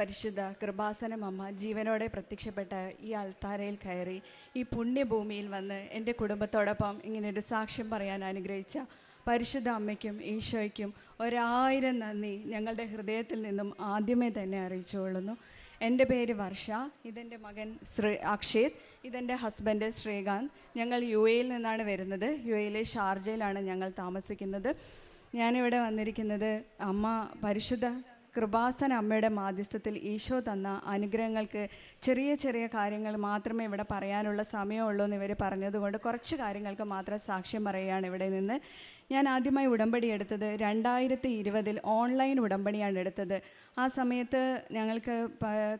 പരിശുദ്ധ കൃപാസനം അമ്മ ജീവനോടെ പ്രത്യക്ഷപ്പെട്ട ഈ അൾത്താരയിൽ കയറി ഈ പുണ്യഭൂമിയിൽ വന്ന് എന്റെ കുടുംബത്തോടൊപ്പം ഇങ്ങനെ ഒരു സാക്ഷ്യം പറയാൻ അനുഗ്രഹിച്ച പരിശുദ്ധ അമ്മയ്ക്കും ഈശോയ്ക്കും ഒരായിരം നന്ദി ഞങ്ങളുടെ ഹൃദയത്തിൽ നിന്നും ആദ്യമേ തന്നെ അറിയിച്ചുകൊള്ളുന്നു. എന്റെ പേര് വർഷ ഇതെന്റെ മകൻ ശ്രീ അക്ഷേത് ഇതെന്റെ ഹസ്ബൻഡ് ശ്രീകാന്ത്. ഞങ്ങൾ യു എയിൽ നിന്നാണ് വരുന്നത് യു എയിലെ ഷാർജയിലാണ് ഞങ്ങൾ താമസിക്കുന്നത്. ഞാനിവിടെ വന്നിരിക്കുന്നത് അമ്മ പരിശുദ്ധ കൃപാസന അമ്മയുടെ മാധ്യസ്ഥത്തിൽ ഈശോ തന്ന അനുഗ്രഹങ്ങൾക്ക് ചെറിയ ചെറിയ കാര്യങ്ങൾ മാത്രമേ ഇവിടെ പറയാനുള്ള സമയമുള്ളൂ എന്ന് ഇവർ പറഞ്ഞതുകൊണ്ട് കുറച്ച് കാര്യങ്ങൾക്ക് മാത്രം സാക്ഷ്യം പറയുകയാണ് ഇവിടെ നിന്ന്. ഞാൻ ആദ്യമായി ഉടമ്പടി എടുത്തത് രണ്ടായിരത്തി ഇരുപതിൽ ഓൺലൈൻ ഉടമ്പടിയാണ് എടുത്തത്. ആ സമയത്ത് ഞങ്ങൾക്ക്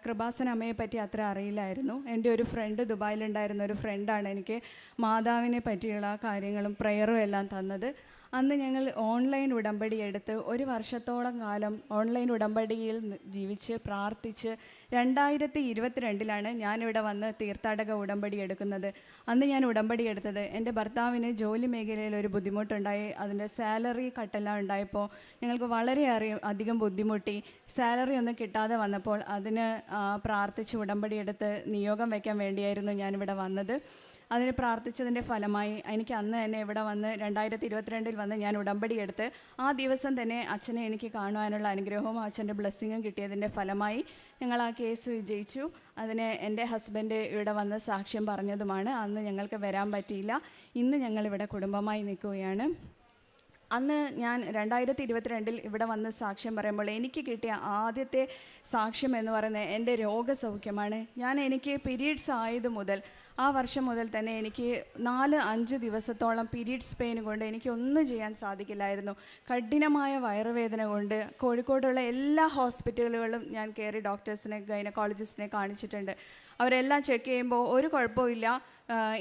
കൃപാസന അമ്മയെ പറ്റി അത്ര അറിയില്ലായിരുന്നു. എന്റെ ഒരു ഫ്രണ്ട് ദുബായിലുണ്ടായിരുന്ന ഒരു ഫ്രണ്ടാണ് എനിക്ക് മാതാവിനെ പറ്റിയുള്ള കാര്യങ്ങളും പ്രയറും എല്ലാം തന്നത്. അന്ന് ഞങ്ങൾ ഓൺലൈൻ ഉടമ്പടി എടുത്ത് ഒരു വർഷത്തോളം കാലം ഓൺലൈൻ ഉടമ്പടിയിൽ ജീവിച്ച് പ്രാർത്ഥിച്ച് രണ്ടായിരത്തി ഇരുപത്തിരണ്ടിലാണ് ഞാനിവിടെ വന്ന് തീർത്ഥാടക ഉടമ്പടി എടുക്കുന്നത്. അന്ന് ഞാൻ ഉടമ്പടി എടുത്തത് എന്റെ ഭർത്താവിന് ജോലി മേഖലയിൽ ഒരു ബുദ്ധിമുട്ടുണ്ടായി. അതിന്റെ സാലറി കട്ടെല്ലാം ഉണ്ടായപ്പോൾ ഞങ്ങൾക്ക് വളരെ അധികം ബുദ്ധിമുട്ടി. സാലറി ഒന്നും കിട്ടാതെ വന്നപ്പോൾ അതിന് പ്രാർത്ഥിച്ച് ഉടമ്പടി എടുത്ത് നിയോഗം വയ്ക്കാൻ വേണ്ടിയായിരുന്നു ഞാനിവിടെ വന്നത്. അതിന് പ്രാർത്ഥിച്ചതിന്റെ ഫലമായി എനിക്ക് അന്ന് തന്നെ ഇവിടെ വന്ന് രണ്ടായിരത്തി ഇരുപത്തിരണ്ടിൽ വന്ന് ഞാൻ ഉടമ്പടി എടുത്ത് ആ ദിവസം തന്നെ അച്ഛനെ എനിക്ക് കാണുവാനുള്ള അനുഗ്രഹവും അച്ഛന്റെ ബ്ലെസ്സിങ്ങും കിട്ടിയതിന്റെ ഫലമായി ഞങ്ങൾ ആ കേസ് വിജയിച്ചു. അതിന് എന്റെ ഹസ്ബൻഡ് ഇവിടെ വന്ന് സാക്ഷ്യം പറഞ്ഞതുമാണ്. അന്ന് ഞങ്ങൾക്ക് വരാൻ പറ്റിയില്ല. ഇന്ന് ഞങ്ങളിവിടെ കുടുംബമായി നിൽക്കുകയാണ്. അന്ന് ഞാൻ രണ്ടായിരത്തി ഇരുപത്തിരണ്ടിൽ ഇവിടെ വന്ന് സാക്ഷ്യം പറയുമ്പോൾ എനിക്ക് കിട്ടിയ ആദ്യത്തെ സാക്ഷ്യം എന്ന് പറയുന്നത് എന്റെ രോഗസൗഖ്യമാണ്. ഞാൻ എനിക്ക് പീരീഡ്സ് ആയത് മുതൽ ആ വർഷം മുതൽ തന്നെ എനിക്ക് നാല് അഞ്ച് ദിവസത്തോളം പീരീഡ്സ് പെയിൻ കൊണ്ട് എനിക്ക് ഒന്നും ചെയ്യാൻ സാധിക്കില്ലായിരുന്നു. കഠിനമായ വയറുവേദന കൊണ്ട് കോഴിക്കോടുള്ള എല്ലാ ഹോസ്പിറ്റലുകളിലും ഞാൻ കയറി ഡോക്ടേഴ്സിനെ ഗൈനക്കോളജിസ്റ്റിനെ കാണിച്ചിട്ടുണ്ട്. അവരെല്ലാം ചെക്ക് ചെയ്യുമ്പോൾ ഒരു കുഴപ്പമില്ല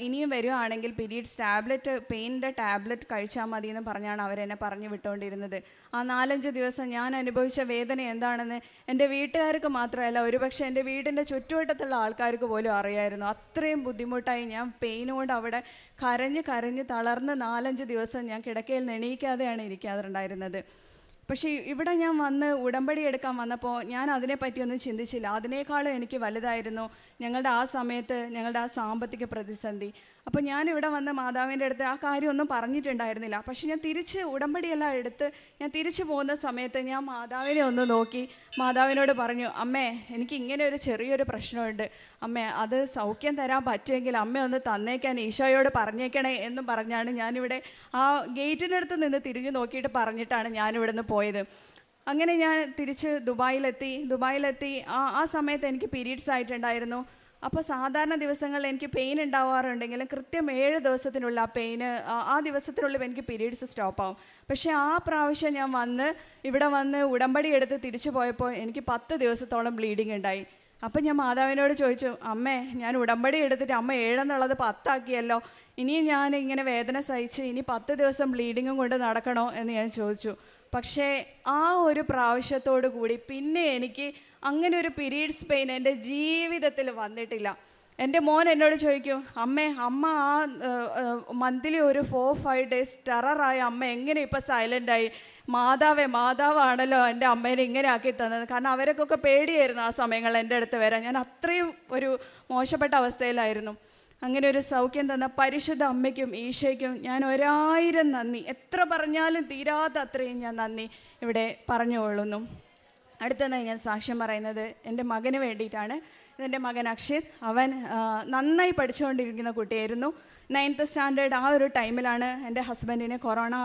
ഇനിയും വരുവാണെങ്കിൽ പീരീഡ്സ് ടാബ്ലറ്റ് പെയിനിന്റെ ടാബ്ലറ്റ് കഴിച്ചാൽ മതി എന്ന് പറഞ്ഞാണ് അവരെന്നെ പറഞ്ഞു വിട്ടുകൊണ്ടിരുന്നത് ആ നാലഞ്ച് ദിവസം ഞാൻ അനുഭവിച്ച വേദന എന്താണെന്ന് എന്റെ വീട്ടുകാർക്ക് മാത്രമല്ല ഒരുപക്ഷെ എന്റെ വീടിന്റെ ചുറ്റുവട്ടത്തുള്ള ആൾക്കാർക്ക് പോലും അറിയായിരുന്നു. അത്രയും ബുദ്ധിമുട്ടായി ഞാൻ പെയിൻ കൊണ്ട് അവിടെ കരഞ്ഞ് കരഞ്ഞ് തളർന്ന് നാലഞ്ച് ദിവസം ഞാൻ കിടക്കയിൽ നെണീക്കാതെയാണ് ഇരിക്കാറുണ്ടായിരുന്നത്. പക്ഷേ ഇവിടെ ഞാൻ വന്ന് ഉടമ്പടി എടുക്കാൻ വന്നപ്പോൾ ഞാൻ അതിനെപ്പറ്റിയൊന്നും ചിന്തിച്ചില്ല. അതിനേക്കാളും എനിക്ക് വലുതായിരുന്നു. ഞങ്ങളുടെ ആ സമയത്ത് ഞങ്ങളുടെ ആ സാമ്പത്തിക പ്രതിസന്ധി. അപ്പോൾ ഞാനിവിടെ വന്ന മാതാവിന്റെ അടുത്ത് ആ കാര്യമൊന്നും പറഞ്ഞിട്ടുണ്ടായിരുന്നില്ല. പക്ഷെ ഞാൻ തിരിച്ച് ഉടമ്പടിയെല്ലാം എടുത്ത് ഞാൻ തിരിച്ചു പോകുന്ന സമയത്ത് ഞാൻ മാതാവിനെ ഒന്ന് നോക്കി. മാതാവിനോട് പറഞ്ഞു അമ്മേ എനിക്ക് ഇങ്ങനെ ഒരു ചെറിയൊരു പ്രശ്നമുണ്ട്. അമ്മേ അത് സൗഖ്യം തരാൻ പറ്റുമെങ്കിൽ അമ്മ ഒന്ന് തന്നേക്കാൻ ഈശോയോട് പറഞ്ഞേക്കണേ എന്നും പറഞ്ഞാണ് ഞാനിവിടെ ആ ഗേറ്റിനടുത്ത് നിന്ന് തിരിഞ്ഞു നോക്കിയിട്ട് പറഞ്ഞിട്ടാണ് ഞാനിവിടെ നിന്ന് പോയത്. അങ്ങനെ ഞാൻ തിരിച്ച് ദുബായിലെത്തി. ദുബായിലെത്തി. ആ ആ സമയത്ത് എനിക്ക് പീരീഡ്സ് ആയിട്ടുണ്ടായിരുന്നു. അപ്പോൾ സാധാരണ ദിവസങ്ങളിൽ എനിക്ക് പെയിൻ ഉണ്ടാവാറുണ്ടെങ്കിലും കൃത്യം ഏഴ് ദിവസത്തിനുള്ള ആ പെയിന് ആ ദിവസത്തിനുള്ളിൽ എനിക്ക് പീരീഡ്സ് സ്റ്റോപ്പ് ആവും. പക്ഷേ ആ പ്രാവശ്യം ഞാൻ വന്ന് ഇവിടെ വന്ന് ഉടമ്പടി എടുത്ത് തിരിച്ചു പോയപ്പോൾ എനിക്ക് പത്ത് ദിവസത്തോളം ബ്ലീഡിങ് ഉണ്ടായി. അപ്പം ഞാൻ മാതാവിനോട് ചോദിച്ചു അമ്മേ ഞാൻ ഉടമ്പടി എടുത്തിട്ട് അമ്മ ഏഴെന്നുള്ളത് പത്താക്കിയല്ലോ. ഇനിയും ഞാൻ ഇങ്ങനെ വേദന സഹിച്ച് ഇനി പത്ത് ദിവസം ബ്ലീഡിങ്ങും കൊണ്ട് നടക്കണോ? എന്ന് ഞാൻ ചോദിച്ചു. പക്ഷേ ആ ഒരു പ്രാവശ്യത്തോടു കൂടി പിന്നെ എനിക്ക് അങ്ങനെ ഒരു പീരീഡ്സ് പെയിൻ എന്റെ ജീവിതത്തിൽ വന്നിട്ടില്ല. എന്റെ മോൻ എന്നോട് ചോദിക്കും അമ്മേ അമ്മ ആ മന്ത്ലി ഒരു ഫോർ ഫൈവ് ഡേയ്സ് ടെററായ അമ്മ എങ്ങനെ ഇപ്പം സൈലന്റായി മാതാവേ മാതാവാണല്ലോ എന്റെ അമ്മേനെ ഇങ്ങനെ ആക്കി തന്നത്. കാരണം അവരൊക്കെ പേടിയായിരുന്നു ആ സമയങ്ങളിൽ എന്റെ അടുത്ത് വരാൻ. ഞാൻ അത്രയും ഒരു മോശപ്പെട്ട അവസ്ഥയിലായിരുന്നു. അങ്ങനെ ഒരു സൗഖ്യം തന്ന പരിശുദ്ധ അമ്മയ്ക്കും ഈശോയ്ക്കും ഞാൻ ഒരായിരം നന്ദി. എത്ര പറഞ്ഞാലും തീരാത്ത അത്രയും ഞാൻ നന്ദി ഇവിടെ പറഞ്ഞുകൊള്ളുന്നു. അടുത്തതായി ഞാൻ സാക്ഷ്യം പറയുന്നത് എന്റെ മകന് വേണ്ടിയിട്ടാണ്. എന്റെ മകൻ അക്ഷിത് അവൻ നന്നായി പഠിച്ചുകൊണ്ടിരിക്കുന്ന കുട്ടിയായിരുന്നു. നയൻത്ത് സ്റ്റാൻഡേർഡ് ആ ഒരു ടൈമിലാണ് എന്റെ ഹസ്ബൻഡിന് കൊറോണ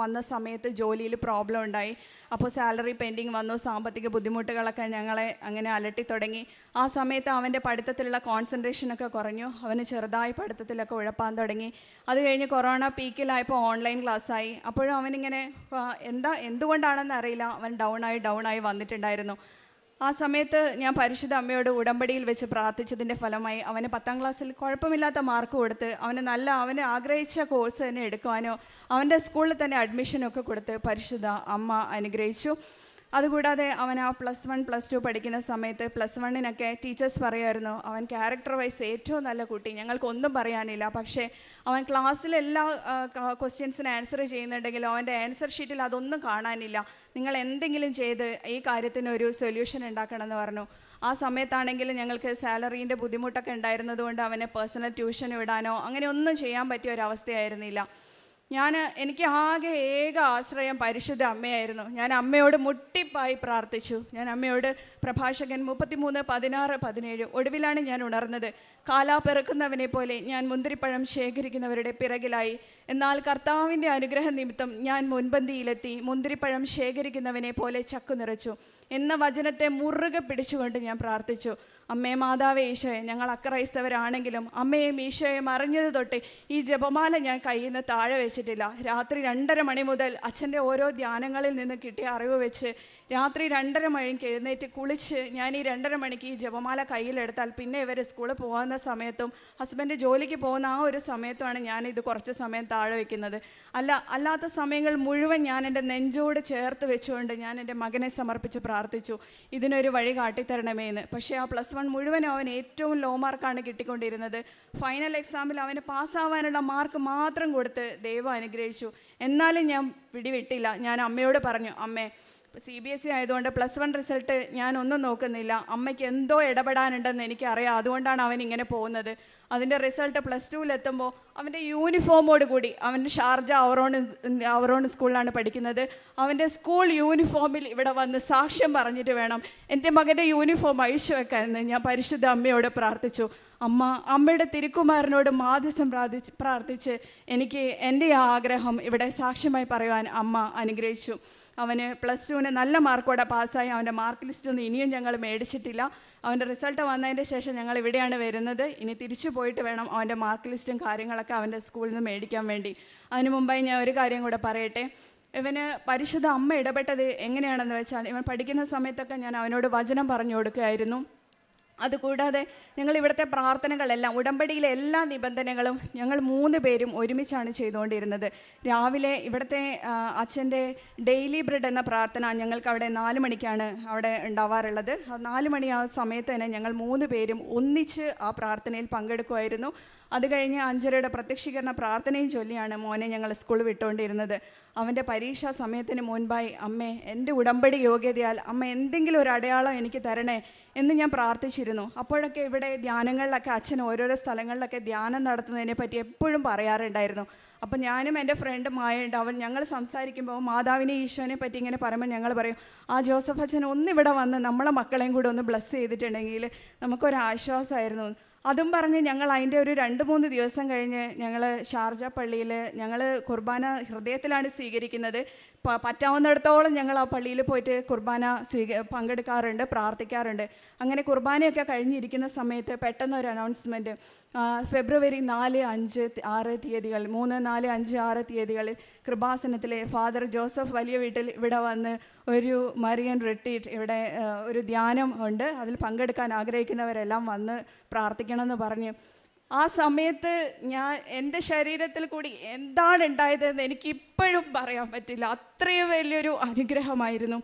വന്ന സമയത്ത് ജോലിയിൽ പ്രോബ്ലം ഉണ്ടായി. അപ്പോൾ സാലറി പെൻഡിങ് വന്നു സാമ്പത്തിക ബുദ്ധിമുട്ടുകളൊക്കെ ഞങ്ങളെ അങ്ങനെ അലട്ടി തുടങ്ങി. ആ സമയത്ത് അവന്റെ പഠിത്തത്തിലുള്ള കോൺസെൻട്രേഷനൊക്കെ കുറഞ്ഞു. അവന് ചെറുതായി പഠിത്തത്തിലൊക്കെ ഉഴപ്പാൻ തുടങ്ങി. അത് കഴിഞ്ഞ് കൊറോണ പീക്കിലായപ്പോൾ ഓൺലൈൻ ക്ലാസ്സായി. അപ്പോഴും അവനിങ്ങനെ എന്താ എന്തുകൊണ്ടാണെന്ന് അറിയില്ല. അവൻ ഡൗൺ ആയി ഡൗൺ ആയി വന്നിട്ടുണ്ടായിരുന്നു. ആ സമയത്ത് ഞാൻ പരിശുദ്ധ അമ്മയോട് ഉടമ്പടിയിൽ വെച്ച് പ്രാർത്ഥിച്ചതിന്റെ ഫലമായി അവന് പത്താം ക്ലാസ്സിൽ കുഴപ്പമില്ലാത്ത മാർക്ക് കൊടുത്ത് അവന് നല്ല അവന് ആഗ്രഹിച്ച കോഴ്സ് തന്നെ എടുക്കുവാനോ അവന്റെ സ്കൂളിൽ തന്നെ അഡ്മിഷനൊക്കെ കൊടുത്ത് പരിശുദ്ധ അമ്മ അനുഗ്രഹിച്ചു. അതുകൂടാതെ അവൻ ആ പ്ലസ് വൺ പ്ലസ് ടു പഠിക്കുന്ന സമയത്ത് പ്ലസ് വണ്ണിനൊക്കെ ടീച്ചേഴ്സ് പറയുമായിരുന്നു അവൻ ക്യാരക്ടർ വൈസ് ഏറ്റവും നല്ല കുട്ടി. ഞങ്ങൾക്കൊന്നും പറയാനില്ല. പക്ഷേ അവൻ ക്ലാസ്സിലെല്ലാ ക്വസ്റ്റ്യൻസിന് ആൻസർ ചെയ്യുന്നുണ്ടെങ്കിലും അവന്റെ ആൻസർ ഷീറ്റിൽ അതൊന്നും കാണാനില്ല. നിങ്ങൾ എന്തെങ്കിലും ചെയ്ത് ഈ കാര്യത്തിന് ഒരു സൊല്യൂഷൻ ഉണ്ടാക്കണമെന്ന് പറഞ്ഞു. ആ സമയത്താണെങ്കിൽ ഞങ്ങൾക്ക് സാലറീന്റെ ബുദ്ധിമുട്ടൊക്കെ ഉണ്ടായിരുന്നതുകൊണ്ട് അവനെ പേഴ്സണൽ ട്യൂഷൻ വിടാനോ അങ്ങനെ ഒന്നും ചെയ്യാൻ പറ്റിയ ഒരു ഞാൻ എനിക്ക് ആകെ ഏക ആശ്രയം പരിശുദ്ധ അമ്മയായിരുന്നു. ഞാൻ അമ്മയോട് മുട്ടിപ്പായി പ്രാർത്ഥിച്ചു. ഞാൻ അമ്മയോട് പ്രഭാഷകൻ മുപ്പത്തിമൂന്ന് പതിനാറ് പതിനേഴ് ഒടുവിലാണ് ഞാൻ ഉണർന്നത്. കാലാ പെറുക്കുന്നവനെ പോലെ ഞാൻ മുന്തിരിപ്പഴം ശേഖരിക്കുന്നവരുടെ പിറകിലായി. എന്നാൽ കർത്താവിന്റെ അനുഗ്രഹ നിമിത്തം ഞാൻ മുൻപന്തിയിലെത്തി മുന്തിരിപ്പഴം ശേഖരിക്കുന്നവനെ പോലെ ചക്കു നിറച്ചു. എന്ന വചനത്തെ മുറുകെ പിടിച്ചുകൊണ്ട് ഞാൻ പ്രാർത്ഥിച്ചു. അമ്മേ മാതാവേ ഈശോയെ ഞങ്ങൾ അക്രൈസ്തവരാണെങ്കിലും അമ്മയും ഈശോയും അറിഞ്ഞത് തൊട്ട് ഈ ജപമാല ഞാൻ കയ്യിൽ നിന്ന് താഴെ വെച്ചിട്ടില്ല. രാത്രി രണ്ടര മണി മുതൽ അച്ഛന്റെ ഓരോ ധ്യാനങ്ങളിൽ നിന്ന് കിട്ടിയ അറിവ് വെച്ച് രാത്രി രണ്ടര മണിക്ക് എഴുന്നേറ്റ് കുളിച്ച് ഞാൻ ഈ രണ്ടര മണിക്ക് ഈ ജപമാല കയ്യിലെടുത്താൽ പിന്നെ ഇവർ സ്കൂളിൽ പോകുന്ന സമയത്തും ഹസ്ബൻഡ് ജോലിക്ക് പോകുന്ന ആ ഒരു സമയത്തുമാണ് ഞാൻ ഇത് കുറച്ച് സമയം താഴെ വെക്കുന്നത്. അല്ല അല്ലാത്ത സമയങ്ങൾ മുഴുവൻ ഞാൻ എന്റെ നെഞ്ചോട് ചേർത്ത് വെച്ചുകൊണ്ട് ഞാൻ എന്റെ മകനെ സമർപ്പിച്ച് പ്രാർത്ഥിച്ചു. ഇതിനൊരു വഴി കാട്ടിത്തരണമേ എന്ന് പക്ഷേ ആ പ്ലസ് വൺ മുഴുവൻ അവൻ ഏറ്റവും ലോ മാർക്കാണ് കിട്ടിക്കൊണ്ടിരുന്നത്. ഫൈനൽ എക്സാമിൽ അവന് പാസ്സാവാനുള്ള മാർക്ക് മാത്രം കൊടുത്ത് ദൈവം അനുഗ്രഹിച്ചു. എന്നാലും ഞാൻ പിടിവിട്ടില്ല. ഞാൻ അമ്മയോട് പറഞ്ഞു അമ്മേ സി ബി എസ് ഇ ആയതുകൊണ്ട് പ്ലസ് വൺ റിസൾട്ട് ഞാൻ ഒന്നും നോക്കുന്നില്ല. അമ്മയ്ക്ക് എന്തോ ഇടപെടാനുണ്ടെന്ന് എനിക്കറിയാം. അതുകൊണ്ടാണ് അവൻ ഇങ്ങനെ പോകുന്നത്. അതിന്റെ റിസൾട്ട് പ്ലസ് ടുവിലെത്തുമ്പോൾ അവന്റെ യൂണിഫോമോട് കൂടി അവൻ ഷാർജ അവറോൺ അവറോൺ സ്കൂളിലാണ് പഠിക്കുന്നത്. അവന്റെ സ്കൂൾ യൂണിഫോമിൽ ഇവിടെ വന്ന് സാക്ഷ്യം പറഞ്ഞിട്ട് വേണം. എന്റെ മകന്റെ യൂണിഫോം അഴിച്ചു വെക്കാമെന്ന് ഞാൻ പരിശുദ്ധ അമ്മയോട് പ്രാർത്ഥിച്ചു. അമ്മ അമ്മയുടെ തിരുക്കുമാരനോട് മാധ്യസ്ഥം പ്രാർത്ഥിച്ച് പ്രാർത്ഥിച്ച് എനിക്ക് എന്റെ ആഗ്രഹം ഇവിടെ സാക്ഷ്യമായി പറയുവാൻ അമ്മ അനുഗ്രഹിച്ചു. അവന് പ്ലസ് ടുവിന് നല്ല മാർക്കോടെ പാസ്സായി അവന്റെ മാർക്ക് ലിസ്റ്റ് ഒന്നും ഇനിയും ഞങ്ങൾ മേടിച്ചിട്ടില്ല. അവന്റെ റിസൾട്ട് വന്നതിന്റെ ശേഷം ഞങ്ങൾ ഇവിടെയാണ് വരുന്നത്. ഇനി തിരിച്ചു പോയിട്ട് വേണം അവന്റെ മാർക്ക് ലിസ്റ്റും കാര്യങ്ങളൊക്കെ അവന്റെ സ്കൂളിൽ നിന്ന് മേടിക്കാൻ വേണ്ടി. അതിന് മുമ്പായി ഞാൻ ഒരു കാര്യം കൂടെ പറയട്ടെ. ഇവന് പരിശുദ്ധ അമ്മ ഇടപെട്ടത് എങ്ങനെയാണെന്ന് വെച്ചാൽ ഇവൻ പഠിക്കുന്ന സമയത്തൊക്കെ ഞാൻ അവനോട് വചനം പറഞ്ഞു കൊടുക്കുകയായിരുന്നു. അതുകൂടാതെ ഞങ്ങൾ ഇവിടുത്തെ പ്രാർത്ഥനകളെല്ലാം ഉടമ്പടിയിലെ എല്ലാ നിബന്ധനകളും ഞങ്ങൾ മൂന്ന് പേരും ഒരുമിച്ചാണ് ചെയ്തുകൊണ്ടിരുന്നത്. രാവിലെ ഇവിടുത്തെ അച്ഛന്റെ ഡെയിലി ബ്രെഡ് എന്ന പ്രാർത്ഥന ഞങ്ങൾക്ക് അവിടെ നാല് മണിക്കാണ് അവിടെ ഉണ്ടാവാറുള്ളത്. നാല് മണി ആ സമയത്ത് തന്നെ ഞങ്ങൾ മൂന്ന് പേരും ഒന്നിച്ച് ആ പ്രാർത്ഥനയിൽ പങ്കെടുക്കുമായിരുന്നു. അത് കഴിഞ്ഞ് അഞ്ചരയുടെ പ്രത്യക്ഷീകരണ പ്രാർത്ഥനയും ചൊല്ലിയാണ് മോനെ ഞങ്ങൾ സ്കൂൾ വിട്ടുകൊണ്ടിരുന്നത്. അവന്റെ പരീക്ഷാ സമയത്തിന് മുൻപായി അമ്മേ എന്റെ ഉടമ്പടി യോഗ്യതയാൽ അമ്മ എന്തെങ്കിലും ഒരു അടയാളം എനിക്ക് തരണേ എന്ന് ഞാൻ പ്രാർത്ഥിച്ചിരുന്നു. അപ്പോഴൊക്കെ ഇവിടെ ധ്യാനങ്ങളിലൊക്കെ അച്ഛൻ ഓരോരോ സ്ഥലങ്ങളിലൊക്കെ ധ്യാനം നടത്തുന്നതിനെ പറ്റി എപ്പോഴും പറയാറുണ്ടായിരുന്നു. അപ്പം ഞാനും എന്റെ ഫ്രണ്ടും മായുണ്ട് അവൻ ഞങ്ങൾ സംസാരിക്കുമ്പോൾ മാതാവിനെ ഈശോനെ പറ്റി ഇങ്ങനെ പറയുമ്പോൾ ഞങ്ങൾ പറയും ആ ജോസഫ് അച്ഛൻ ഒന്നിവിടെ വന്ന് നമ്മളെ മക്കളെയും കൂടെ ഒന്ന് ബ്ലസ് ചെയ്തിട്ടുണ്ടെങ്കിൽ നമുക്കൊരാശ്വാസമായിരുന്നു. അതും പറഞ്ഞ് ഞങ്ങൾ അതിന്റെ ഒരു രണ്ട് മൂന്ന് ദിവസം കഴിഞ്ഞ് ഞങ്ങൾ ഷാർജ പള്ളിയിൽ ഞങ്ങൾ കുർബാന ഹൃദയത്തിലാണ് സ്വീകരിക്കുന്നത്. പറ്റാവുന്നിടത്തോളം ഞങ്ങൾ ആ പള്ളിയിൽ പോയിട്ട് കുർബാന സ്വീക പങ്കെടുക്കാറുണ്ട് പ്രാർത്ഥിക്കാറുണ്ട്. അങ്ങനെ കുർബാനയൊക്കെ കഴിഞ്ഞിരിക്കുന്ന സമയത്ത് പെട്ടെന്ന് ഒരു അനൗൺസ്മെന്റ് ഫെബ്രുവരി നാല് അഞ്ച് ആറ് തീയതികൾ മൂന്ന് നാല് അഞ്ച് ആറ് തീയതികളിൽ കൃപാസനത്തിലെ ഫാദർ ജോസഫ് വലിയ വീട്ടിൽ ഇവിടെ വന്ന് ഒരു മറിയൻ റിട്രീറ്റ് ഇവിടെ ഒരു ധ്യാനം ഉണ്ട്. അതിൽ പങ്കെടുക്കാൻ ആഗ്രഹിക്കുന്നവരെല്ലാം വന്ന് പ്രാർത്ഥിക്കണമെന്ന് പറഞ്ഞ്. ആ സമയത്ത് ഞാൻ എന്റെ ശരീരത്തിൽ കൂടി എന്താണ് ഉണ്ടായതെന്ന് എനിക്കിപ്പോഴും പറയാൻ പറ്റില്ല. അത്രയും വലിയൊരു അനുഗ്രഹമായിരുന്നു.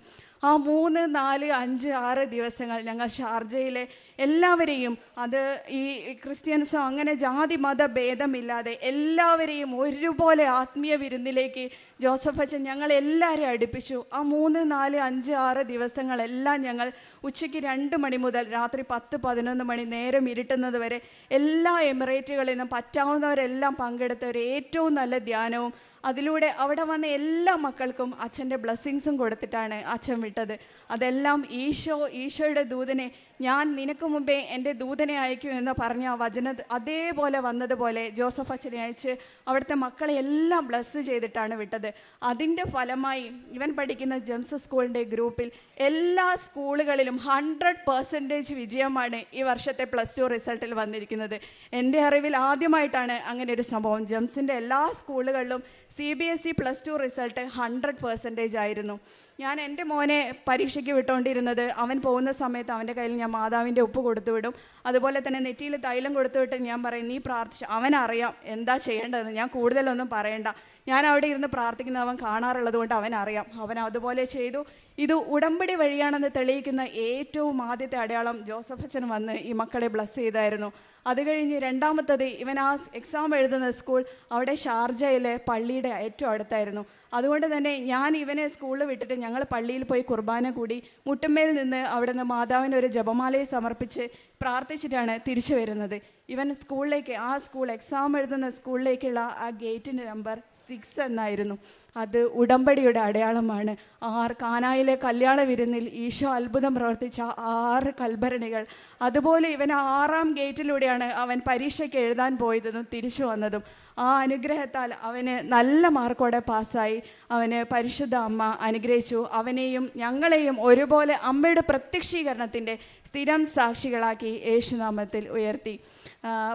ആ മൂന്ന് നാല് അഞ്ച് ആറ് ദിവസങ്ങൾ ഞങ്ങൾ ഷാർജയിലെ എല്ലാവരെയും അത് ഈ ക്രിസ്ത്യൻസോ അങ്ങനെ ജാതി മത ഭേദമില്ലാതെ എല്ലാവരെയും ഒരുപോലെ ആത്മീയ വിരുന്നിലേക്ക് ജോസഫ് അച്ഛൻ ഞങ്ങൾ എല്ലാവരെയും അടുപ്പിച്ചു. ആ മൂന്ന് നാല് അഞ്ച് ആറ് ദിവസങ്ങളെല്ലാം ഞങ്ങൾ ഉച്ചയ്ക്ക് രണ്ട് മണി മുതൽ രാത്രി പത്ത് പതിനൊന്ന് മണി നേരം ഇരുട്ടുന്നത് വരെ എല്ലാ എമിറേറ്റുകളിൽ നിന്നും പറ്റാവുന്നവരെല്ലാം പങ്കെടുത്ത ഒരു ഏറ്റവും നല്ല ധ്യാനവും അതിലൂടെ അവിടെ വന്ന എല്ലാ മക്കൾക്കും അച്ഛന്റെ ബ്ലെസ്സിങ്സും കൊടുത്തിട്ടാണ് അച്ഛൻ വിട്ടത്. അതെല്ലാം ഈശോ ഈശോയുടെ ദൂതനെ ഞാൻ നിനക്ക് മുമ്പേ എന്റെ ദൂതനെ അയക്കും എന്ന് പറഞ്ഞ വചന അതേപോലെ വന്നതുപോലെ ജോസഫ് അച്ഛനെ അയച്ച് അവിടുത്തെ മക്കളെ എല്ലാം ബ്ലസ് ചെയ്തിട്ടാണ് വിട്ടത്. അതിന്റെ ഫലമായി ഇവൻ പഠിക്കുന്ന ജെംസ് സ്കൂളിന്റെ ഗ്രൂപ്പിൽ എല്ലാ സ്കൂളുകളിലും ഹൺഡ്രഡ് പെർസെന്റേജ് വിജയമാണ് ഈ വർഷത്തെ പ്ലസ് ടു റിസൾട്ടിൽ വന്നിരിക്കുന്നത്. എന്റെ അറിവിൽ ആദ്യമായിട്ടാണ് അങ്ങനെ ഒരു സംഭവം. ജെംസിന്റെ എല്ലാ സ്കൂളുകളിലും C B S E plus two result hundred percentage ആയിരുന്നു. ഞാൻ എന്റെ മോനെ പരീക്ഷയ്ക്ക് വിട്ടുകൊണ്ടിരുന്നത് അവൻ പോകുന്ന സമയത്ത് അവന്റെ കയ്യിൽ ഞാൻ മാതാവിന്റെ ഉപ്പ് കൊടുത്തു വിടും. അതുപോലെ തന്നെ നെറ്റിയിൽ തൈലം കൊടുത്തു വിട്ട് ഞാൻ പറയും നീ പ്രാർത്ഥിച്ച് അവനറിയാം എന്താ ചെയ്യേണ്ടതെന്ന്. ഞാൻ കൂടുതലൊന്നും പറയണ്ട. ഞാൻ അവിടെ ഇരുന്ന് പ്രാർത്ഥിക്കുന്നത് അവൻ കാണാറുള്ളത് കൊണ്ട് അവൻ അറിയാം അവൻ അതുപോലെ ചെയ്തു. ഇത് ഉടമ്പടി വഴിയാണെന്ന് തെളിയിക്കുന്ന ഏറ്റവും ആദ്യത്തെ അടയാളം ജോസഫ് അച്ഛൻ വന്ന് ഈ മക്കളെ ബ്ലസ് ചെയ്തായിരുന്നു. അത് കഴിഞ്ഞ് രണ്ടാമത്തത് ഇവൻ ആ എക്സാം എഴുതുന്ന സ്കൂൾ അവിടെ ഷാർജയിലെ പള്ളിയുടെ ഏറ്റവും അടുത്തായിരുന്നു. അതുകൊണ്ട് തന്നെ ഞാൻ ഇവനെ സ്കൂളിൽ വിട്ടിട്ട് ഞങ്ങൾ പള്ളിയിൽ പോയി കുർബാന കൂടി മുട്ടുമേൽ നിന്ന് അവിടുന്ന് മാതാവിനൊരു ജപമാലയെ സമർപ്പിച്ച് പ്രാർത്ഥിച്ചിട്ടാണ് തിരിച്ചു വരുന്നത്. ഇവൻ സ്കൂളിലേക്ക് ആ സ്കൂൾ എക്സാം എഴുതുന്ന സ്കൂളിലേക്കുള്ള ആ ഗേറ്റിന്റെ നമ്പർ സിക്സ് എന്നായിരുന്നു. അത് ഉടമ്പടിയുടെ അടയാളമാണ്. ആർ കാനായിലെ കല്യാണ വിരുന്നിൽ ഈശോ അത്ഭുതം പ്രവർത്തിച്ച ആറ് കൽഭരണികൾ. അതുപോലെ ഇവൻ ആറാം ഗേറ്റിലൂടെയാണ് അവൻ പരീക്ഷയ്ക്ക് എഴുതാൻ പോയതും തിരിച്ചു വന്നതും. ആ അനുഗ്രഹത്താൽ അവന് നല്ല മാർക്കോടെ പാസ്സായി. അവന് പരിശുദ്ധ അമ്മ അനുഗ്രഹിച്ചു. അവനെയും ഞങ്ങളെയും ഒരുപോലെ അമ്മയുടെ പ്രത്യക്ഷീകരണത്തിന്റെ സ്ഥിരം സാക്ഷികളാക്കി യേശുനാമത്തിൽ ഉയർത്തി.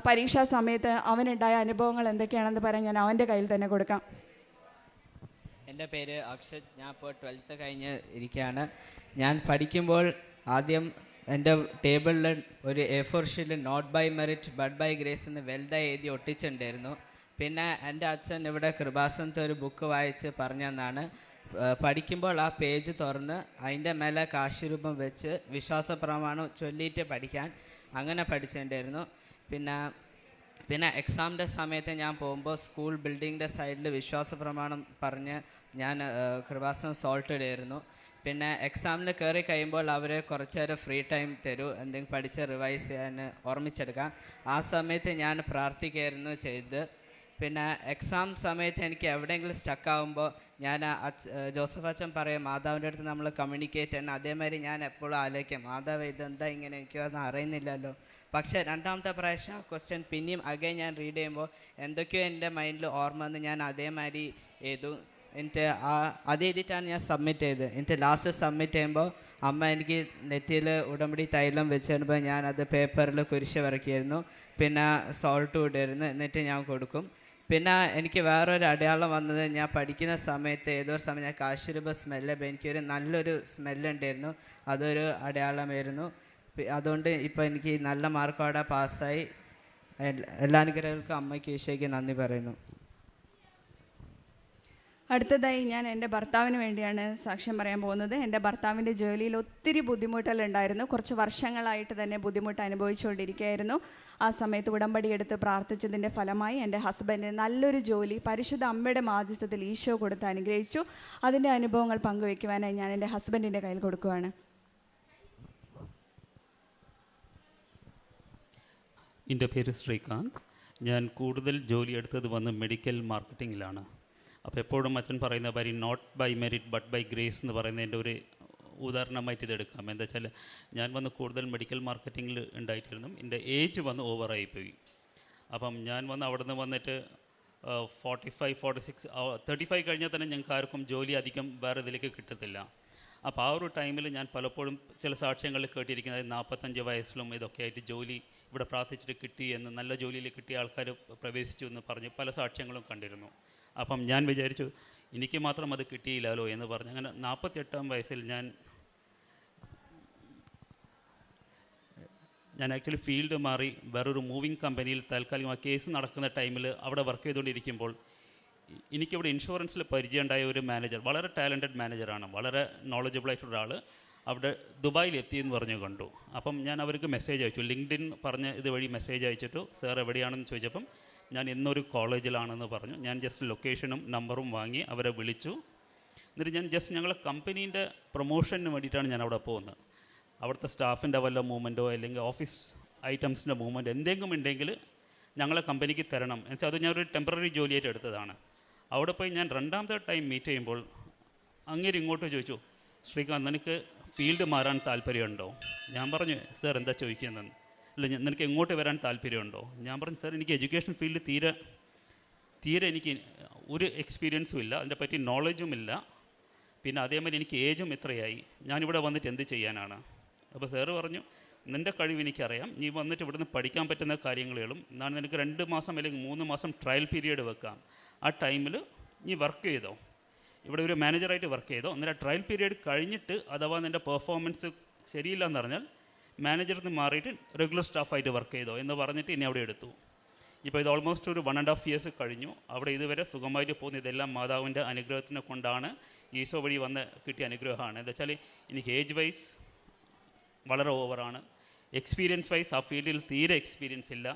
പരീക്ഷാ സമയത്ത് അവനുണ്ടായ അനുഭവങ്ങൾ എന്തൊക്കെയാണെന്ന് പറയാൻ ഞാൻ അവന്റെ കയ്യിൽ തന്നെ കൊടുക്കാം. എന്റെ പേര് അക്ഷത്. ഞാൻ ഇപ്പോൾ ട്വൽത്ത് കഴിഞ്ഞ് ഇരിക്കുകയാണ്. ഞാൻ പഠിക്കുമ്പോൾ ആദ്യം എന്റെ ടേബിളിൽ ഒരു എ ഫോർ ഷീറ്റിൽ not by merit but by grace എന്ന് വെൽതായി എഴുതി ഒട്ടിച്ചിട്ടുണ്ടായിരുന്നു. പിന്നെ എന്റെ അച്ഛൻ ഇവിടെ കൃപാസനത്തെ ഒരു ബുക്ക് വായിച്ച് പറഞ്ഞെന്നാണ്. പഠിക്കുമ്പോൾ ആ പേജ് തുറന്ന് അതിന്റെ മേലെ കാശുരൂപം വെച്ച് വിശ്വാസ പ്രമാണം ചൊല്ലിയിട്ട് പഠിക്കാൻ അങ്ങനെ പഠിച്ചിട്ടുണ്ടായിരുന്നു പിന്നെ പിന്നെ എക്സാമിന്റെ സമയത്ത് ഞാൻ പോകുമ്പോൾ സ്കൂൾ ബിൽഡിങ്ങിന്റെ സൈഡിൽ വിശ്വാസ പ്രമാണം പറഞ്ഞ് ഞാൻ കൃപാസനം സോൾട്ട് ഇടായിരുന്നു. പിന്നെ എക്സാമിന് കയറി കഴിയുമ്പോൾ അവർ കുറച്ച് നേരം ഫ്രീ ടൈം തരൂ എന്തെങ്കിലും പഠിച്ച് റിവൈസ് ചെയ്യാൻ ഓർമ്മിച്ചെടുക്കാം. ആ സമയത്ത് ഞാൻ പ്രാർത്ഥിക്കുകയായിരുന്നു ചെയ്ത്. പിന്നെ എക്സാം സമയത്ത് എനിക്ക് എവിടെയെങ്കിലും സ്റ്റക്ക് ആകുമ്പോൾ ഞാൻ അച്ഛ ജോസഫ് അച്ഛൻ പറയും മാതാവിന്റെ അടുത്ത് നമ്മൾ കമ്മ്യൂണിക്കേറ്റ് ചെയ്യണം. അതേമാതിരി ഞാൻ എപ്പോഴും ആലോചിക്കും മാതാവ് ഇതെന്താ ഇങ്ങനെ എനിക്ക് അതൊന്നും അറിയുന്നില്ലല്ലോ. പക്ഷേ രണ്ടാമത്തെ പ്രാവശ്യം ആ ക്വസ്റ്റ്യൻ പിന്നെയും അഗൈൻ ഞാൻ റീഡ് ചെയ്യുമ്പോൾ എന്തൊക്കെയോ എന്റെ മൈൻഡിൽ ഓർമ്മ വന്ന് ഞാൻ അതേമാതിരി എഴുതു. എന്റെ ആ അത് എഴുതിയിട്ടാണ് ഞാൻ സബ്മിറ്റ് ചെയ്തത്. എന്റെ ലാസ്റ്റ് സബ്മിറ്റ് ചെയ്യുമ്പോൾ അമ്മ എനിക്ക് നെറ്റിയിൽ ഉടമ്പടി തൈലം വെച്ച് കഴിയുമ്പോൾ ഞാൻ അത് പേപ്പറിൽ കുരിശ് വരയ്ക്കായിരുന്നു. പിന്നെ സോൾട്ട് ഇടുമായിരുന്നു എന്നിട്ട് ഞാൻ കൊടുക്കും. പിന്നെ എനിക്ക് വേറൊരു അടയാളം വന്നത് ഞാൻ പഠിക്കുന്ന സമയത്ത് ഏതോ സമയം ഞാൻ കാശുരൂപ സ്മെല്ല് എനിക്കൊരു നല്ലൊരു സ്മെല്ലുണ്ടായിരുന്നു അതൊരു അടയാളമായിരുന്നു. അതുകൊണ്ട് ഇപ്പോൾ എനിക്ക് നല്ല മാർക്കോടെ പാസ്സായി എല്ലാ അനുഗ്രഹങ്ങൾക്കും അമ്മയ്ക്ക് ഈശോയ്ക്ക് നന്ദി പറയുന്നു. അടുത്തതായി ഞാൻ എന്റെ ഭർത്താവിന് വേണ്ടിയാണ് സാക്ഷ്യം പറയാൻ പോകുന്നത്. എന്റെ ഭർത്താവിന്റെ ജോലിയിൽ ഒത്തിരി ബുദ്ധിമുട്ടുകളുണ്ടായിരുന്നു. കുറച്ച് വർഷങ്ങളായിട്ട് തന്നെ ബുദ്ധിമുട്ട് അനുഭവിച്ചുകൊണ്ടിരിക്കുകയായിരുന്നു. ആ സമയത്ത് ഉടമ്പടി എടുത്ത് പ്രാർത്ഥിച്ചതിന്റെ ഫലമായി എന്റെ ഹസ്ബൻഡിന് നല്ലൊരു ജോലി പരിശുദ്ധ അമ്മയുടെ മാധ്യസ്ഥത്തിൽ ഈശോ കൊടുത്ത് അനുഗ്രഹിച്ചു. അതിന്റെ അനുഭവങ്ങൾ പങ്കുവയ്ക്കുവാനായി ഞാൻ എന്റെ ഹസ്ബൻഡിന്റെ കയ്യിൽ കൊടുക്കുകയാണ് എന്റെ പേര് ശ്രീകാന്ത്. ഞാൻ കൂടുതൽ ജോലി എടുത്തത് വന്ന് മെഡിക്കൽ മാർക്കറ്റിങ്ങിലാണ്. അപ്പോൾ എപ്പോഴും അച്ഛൻ പറയുന്ന കാര്യം not by merit but by grace എന്ന് പറയുന്നതിന്റെ ഒരു ഉദാഹരണമായിട്ട് ഇതെടുക്കാം. എന്താ വെച്ചാൽ ഞാൻ വന്ന് കൂടുതൽ മെഡിക്കൽ മാർക്കറ്റിങ്ങിൽ ഉണ്ടായിട്ടിരുന്നു. എന്റെ ഏജ് വന്ന് ഓവറായിപ്പോയി അപ്പം ഞാൻ വന്ന് അവിടെ നിന്ന് വന്നിട്ട് forty five forty six thirty five കഴിഞ്ഞാൽ തന്നെ ഞങ്ങൾക്ക് ആർക്കും ജോലി അധികം വേറെ ഇതിലേക്ക് കിട്ടത്തില്ല. അപ്പോൾ ആ ഒരു ടൈമിൽ ഞാൻ പലപ്പോഴും ചില സാക്ഷ്യങ്ങളിൽ കേട്ടിരിക്കുന്നത് നാൽപ്പത്തഞ്ച് വയസ്സിലും ഇതൊക്കെ ആയിട്ട് ജോലി ഇവിടെ പ്രാർത്ഥിച്ചിട്ട് കിട്ടി എന്ന് നല്ല ജോലിയിൽ കിട്ടിയ ആൾക്കാർ പ്രവേശിച്ചു എന്ന് പറഞ്ഞ് പല സാക്ഷ്യങ്ങളും കണ്ടിരുന്നു. അപ്പം ഞാൻ വിചാരിച്ചു എനിക്ക് മാത്രം അത് കിട്ടിയില്ലല്ലോ എന്ന് പറഞ്ഞ് അങ്ങനെ നാൽപ്പത്തെട്ടാം വയസ്സിൽ ഞാൻ ഞാൻ ആക്ച്വലി ഫീൽഡ് മാറി വേറൊരു മൂവിങ് കമ്പനിയിൽ താൽക്കാലികമായി കേസ് നടക്കുന്ന ടൈമിൽ അവിടെ വർക്ക് ചെയ്തുകൊണ്ടിരിക്കുമ്പോൾ എനിക്കിവിടെ ഇൻഷുറൻസിൽ പരിചയമുണ്ടായ ഒരു മാനേജർ വളരെ ടാലന്റഡ് മാനേജറാണ് വളരെ നോളജബിൾ ആയിട്ടുള്ള ഒരാൾ അവിടെ ദുബായിൽ എത്തിയെന്ന് പറഞ്ഞു കണ്ടു. അപ്പം ഞാൻ അവർക്ക് മെസ്സേജ് അയച്ചു ലിങ്ക്ഡിൻ പറഞ്ഞ് ഇതുവഴി മെസ്സേജ് അയച്ചിട്ടു സാർ എവിടെയാണെന്ന് ചോദിച്ചപ്പം ഞാൻ ഇന്നൊരു കോളേജിലാണെന്ന് പറഞ്ഞു ഞാൻ ജസ്റ്റ് ലൊക്കേഷനും നമ്പറും വാങ്ങി അവരെ വിളിച്ചു. എന്നിട്ട് ഞാൻ ജസ്റ്റ് ഞങ്ങളെ കമ്പനീന്റെ പ്രൊമോഷന് വേണ്ടിയിട്ടാണ് ഞാൻ അവിടെ പോകുന്നത്. അവിടുത്തെ സ്റ്റാഫിന്റെ വല്ല മൂവ്മെന്റോ അല്ലെങ്കിൽ ഓഫീസ് ഐറ്റംസിന്റെ മൂവ്മെന്റ് എന്തെങ്കിലും ഉണ്ടെങ്കിൽ ഞങ്ങളെ കമ്പനിക്ക് തരണം. എന്ന് എന്നുവെച്ചാൽ അത് ഞാനൊരു ടെമ്പററി ജോലിയായിട്ട് എടുത്തതാണ്. അവിടെ പോയി ഞാൻ രണ്ടാമത്തെ ടൈം മീറ്റ് ചെയ്യുമ്പോൾ അങ്ങേര് ഇങ്ങോട്ട് ചോദിച്ചു ശ്രീകാന്ത് നിനക്ക് ഫീൽഡ് മാറാൻ താല്പര്യമുണ്ടോ? ഞാൻ പറഞ്ഞു സർ എന്താ ചോദിക്കുന്നതെന്ന്? അല്ല നിനക്ക് എങ്ങോട്ട് വരാൻ താല്പര്യമുണ്ടോ? ഞാൻ പറഞ്ഞു സർ എനിക്ക് എഡ്യൂക്കേഷൻ ഫീൽഡ് തീരെ തീരെ എനിക്ക് ഒരു എക്സ്പീരിയൻസും ഇല്ല അതിനെ പറ്റി നോളജും ഇല്ല. പിന്നെ അതേമാതിരി എനിക്ക് ഏജും ഇത്രയായി. ഞാനിവിടെ വന്നിട്ട് എന്ത് ചെയ്യാനാണ്? അപ്പോൾ സാറ് പറഞ്ഞു നിന്റെ കഴിവ് എനിക്കറിയാം. നീ വന്നിട്ട് ഇവിടുന്ന് പഠിക്കാൻ പറ്റുന്ന കാര്യങ്ങളും ഞാൻ നിനക്ക് രണ്ട് മാസം അല്ലെങ്കിൽ മൂന്ന് മാസം ട്രയൽ പീരീഡ് വെക്കാം. ആ ടൈമിൽ നീ വർക്ക് ചെയ്തോ? ഇവിടെ ഒരു മാനേജറായിട്ട് വർക്ക് ചെയ്തോ? അന്നേരം ട്രയൽ പീരീഡ് കഴിഞ്ഞിട്ട് അഥവാ നിന്റെ പെർഫോമൻസ് ശരിയില്ല എന്ന് പറഞ്ഞാൽ മാനേജറിൽ നിന്ന് മാറിയിട്ട് റെഗുലർ സ്റ്റാഫായിട്ട് വർക്ക് ചെയ്തോ എന്ന് പറഞ്ഞിട്ട് എന്നെ അവിടെ എടുത്തു. ഇപ്പോൾ ഇത് ഓൾമോസ്റ്റ് ഒരു വൺ ആൻഡ് ഹാഫ് ഇയേഴ്സ് കഴിഞ്ഞു. അവിടെ ഇതുവരെ സുഖമായിട്ട് പോകുന്ന ഇതെല്ലാം മാതാവിന്റെ അനുഗ്രഹത്തിനെ കൊണ്ടാണ് ഈശോ വഴി വന്ന് കിട്ടിയ അനുഗ്രഹമാണ്. എന്താ വെച്ചാൽ എനിക്ക് ഏജ് വൈസ് വളരെ ഓവറാണ് എക്സ്പീരിയൻസ് വൈസ് ആ ഫീൽഡിൽ തീരെ എക്സ്പീരിയൻസ് ഇല്ല.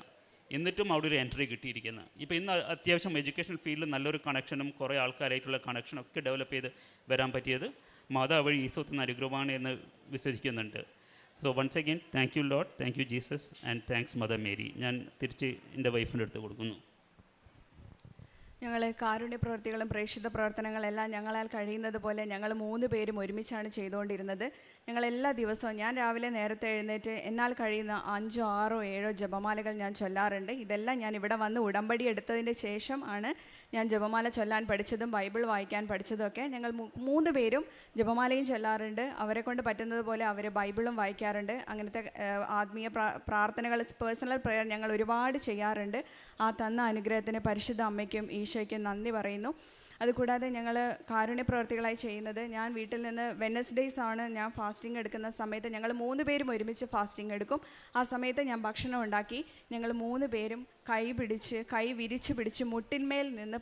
എന്നിട്ടും അവിടെ ഒരു എൻട്രി കിട്ടിയിരിക്കുന്നത് ഇപ്പോൾ ഇന്ന് അത്യാവശ്യം എഡ്യൂക്കേഷൻ ഫീൽഡിൽ നല്ലൊരു കണക്ഷനും കുറേ ആൾക്കാരായിട്ടുള്ള കണക്ഷനും ഒക്കെ ഡെവലപ്പ് ചെയ്ത് വരാൻ പറ്റിയത് മാതാ വഴി ഈശോത്തിന് അനുഗ്രഹമാണ് എന്ന് വിശ്വസിക്കുന്നുണ്ട്. So once again thank you lord thank you Jesus and thanks mother Mary ഞാൻ തിരിച്ച് എന്റെ വൈഫിന്റെ അടുത്ത് കൊടുക്കുന്നു. ഞങ്ങൾ കാരുണ്യ പ്രവർത്തികളും പ്രേക്ഷിത പ്രവർത്തനങ്ങളെല്ലാം ഞങ്ങളാൽ കഴിയുന്നത് പോലെ ഞങ്ങൾ മൂന്ന് പേരും ഒരുമിച്ചാണ് ചെയ്തുകൊണ്ടിരുന്നത്. ഞങ്ങൾ എല്ലാ ദിവസവും ഞാൻ രാവിലെ നേരത്തെ എഴുന്നേറ്റ് എന്നാൽ കഴിയുന്ന അഞ്ചോ ആറോ ഏഴോ ജപമാലകൾ ഞാൻ ചൊല്ലാറുണ്ട്. ഇതെല്ലാം ഞാൻ ഇവിടെ വന്ന് ഉടമ്പടി എടുത്തതിന്റെ ശേഷം ആണ് ഞാൻ ജപമാല ചൊല്ലാൻ പഠിച്ചതും ബൈബിൾ വായിക്കാൻ പഠിച്ചതും ഒക്കെ ഞങ്ങൾ മൂന്ന് പേരും ജപമാലയും ചൊല്ലാറുണ്ട്. അവരെ കൊണ്ട് പറ്റുന്നത് പോലെ അവർ ബൈബിളും വായിക്കാറുണ്ട്. അങ്ങനത്തെ ആത്മീയ പ്രാർത്ഥനകൾ പേഴ്സണൽ പ്രെയർ ഞങ്ങൾ ഒരുപാട് ചെയ്യാറുണ്ട്. ആ തന്ന അനുഗ്രഹത്തിന് പരിശുദ്ധ അമ്മയ്ക്കും ഈശോയ്ക്കും നന്ദി പറയുന്നു. അതുകൂടാതെ ഞങ്ങൾ കാരുണ്യ പ്രവർത്തികളായി ചെയ്യുന്നത് ഞാൻ വീട്ടിൽ നിന്ന് വെനസ്ഡേയ്സ് ആണ് ഞാൻ ഫാസ്റ്റിംഗ് എടുക്കുന്ന സമയത്ത് ഞങ്ങൾ മൂന്ന് പേരും ഒരുമിച്ച് ഫാസ്റ്റിംഗ് എടുക്കും. ആ സമയത്ത് ഞാൻ ഭക്ഷണം ഉണ്ടാക്കി. ഞങ്ങൾ മൂന്ന് പേരും കൈ പിടിച്ച് കൈ വിരിച്ചു പിടിച്ച് മുട്ടിന്മേൽ നിന്ന്